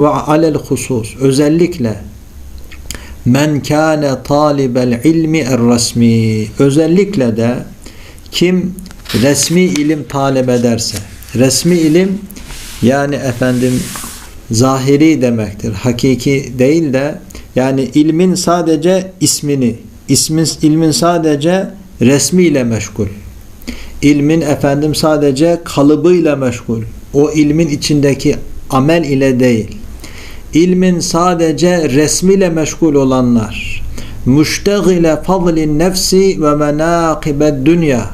ve alel husus özellikle men kâne talibel ilmi er resmi özellikle de kim resmi ilim talep ederse resmi ilim yani efendim zahiri demektir. Hakiki değil de yani ilmin sadece ismini ismin ilmin sadece resmiyle meşgul. İlmin efendim sadece kalıbıyla meşgul. O ilmin içindeki amel ile değil. İlmin sadece resmiyle meşgul olanlar. Müştegile fadlin nefsi ve menakibed dünya.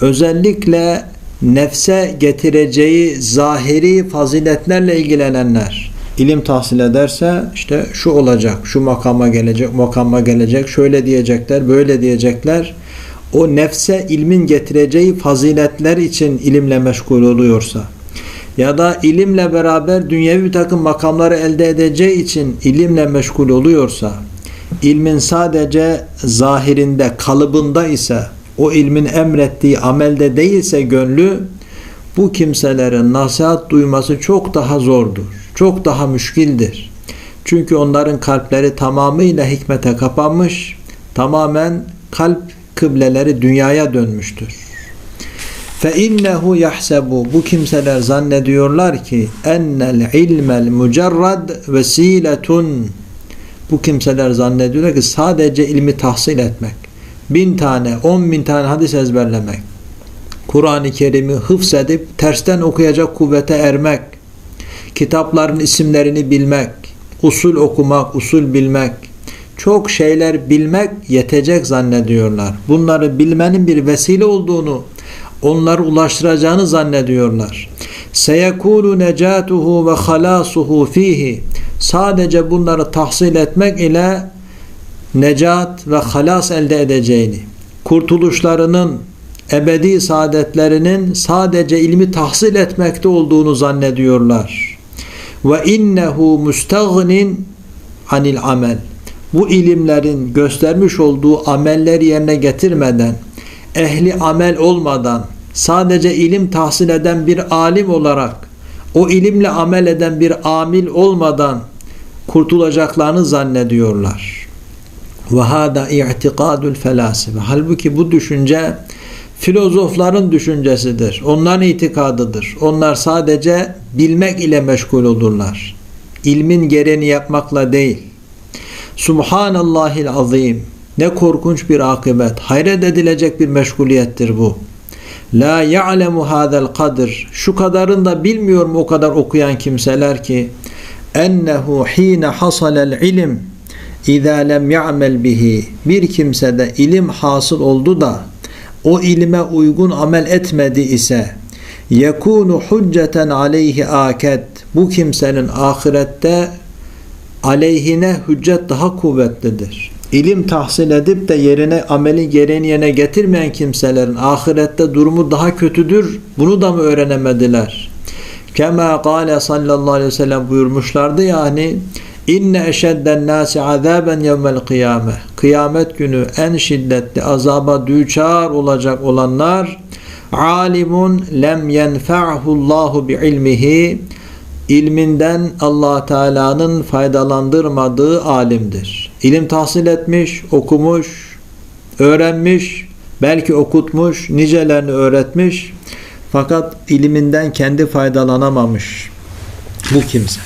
Özellikle nefse getireceği zahiri faziletlerle ilgilenenler. İlim tahsil ederse işte şu olacak, şu makama gelecek, makama gelecek, şöyle diyecekler, böyle diyecekler. O nefse ilmin getireceği faziletler için ilimle meşgul oluyorsa ya da ilimle beraber dünyevi bir takım makamları elde edeceği için ilimle meşgul oluyorsa ilmin sadece zahirinde, kalıbında ise o ilmin emrettiği amelde değilse gönlü bu kimselerin nasihat duyması çok daha zordur. Çok daha müşkildir. Çünkü onların kalpleri tamamıyla hikmete kapanmış, tamamen kalp kıbleleri dünyaya dönmüştür. Fe innehu bu kimseler zannediyorlar ki ennel ilmel mucerrad vesiletun bu kimseler zannediyorlar ki sadece ilmi tahsil etmek bin tane on bin tane hadis ezberlemek Kur'an-ı Kerim'i hıfz edip tersten okuyacak kuvvete ermek kitapların isimlerini bilmek usul okumak, usul bilmek çok şeyler bilmek yetecek zannediyorlar. Bunları bilmenin bir vesile olduğunu onları ulaştıracağını zannediyorlar. Seyekulu necatuhu ve halasuhu fihi. Sadece bunları tahsil etmek ile necat ve halas elde edeceğini, kurtuluşlarının, ebedi saadetlerinin sadece ilmi tahsil etmekte olduğunu zannediyorlar. Ve innehu mustagnin anil amel. Bu ilimlerin göstermiş olduğu amelleri yerine getirmeden ehli amel olmadan sadece ilim tahsil eden bir alim olarak o ilimle amel eden bir amil olmadan kurtulacaklarını zannediyorlar. Ve hada i'tikadul felasife. Halbuki bu düşünce filozofların düşüncesidir. Onların itikadıdır. Onlar sadece bilmek ile meşgul olurlar. İlmin gereğini yapmakla değil. Subhanallahil azim. Ne korkunç bir akıbet. Hayret edilecek bir meşguliyettir bu. La ya'lemu hadal kadir. Şu kadarını da bilmiyor mu o kadar okuyan kimseler ki ennehu hine hasalel ilim İza lem ya'mel bihi bir kimsede ilim hasıl oldu da o ilime uygun amel etmedi ise yekunu hucceten aleyhi aket bu kimsenin ahirette aleyhine hüccet daha kuvvetlidir. İlim tahsil edip de yerine ameli gereğini yerine getirmeyen kimselerin ahirette durumu daha kötüdür. Bunu da mı öğrenemediler? Kema kâle sallallahu aleyhi ve sellem buyurmuşlardı yani İnne eşedden nasi azaben yevmel kıyame. Kıyamet günü en şiddetli azaba düçar olacak olanlar alimun lem yenfa'hu Allahu bi ilmihi ilminden Allah Teala'nın faydalandırmadığı alimdir. İlim tahsil etmiş, okumuş, öğrenmiş, belki okutmuş, nicelerini öğretmiş fakat iliminden kendi faydalanamamış bu kimse.